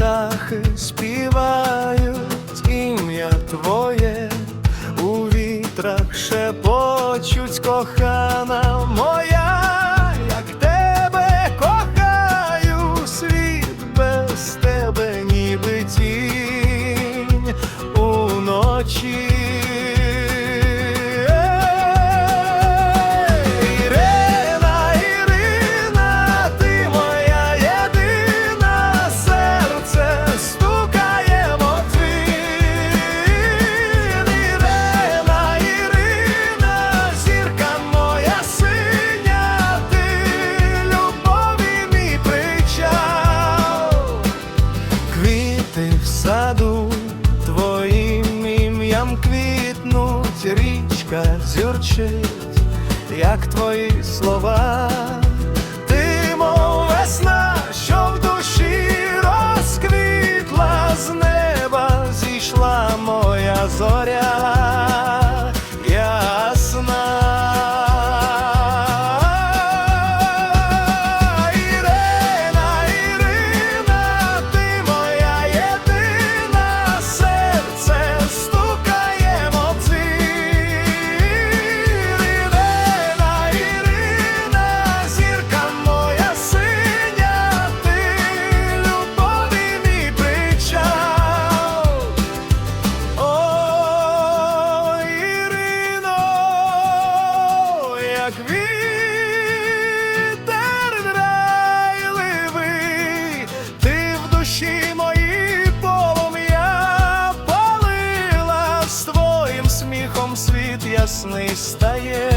птахи співають ім'я твоє, у вітрах шепочуть кохана моя, як тебе кохаю, світ без тебе, ніби тінь уночі. Річка зюрчить, як твої слова. В мої полум'я палила з твоїм сміхом світ ясний стає.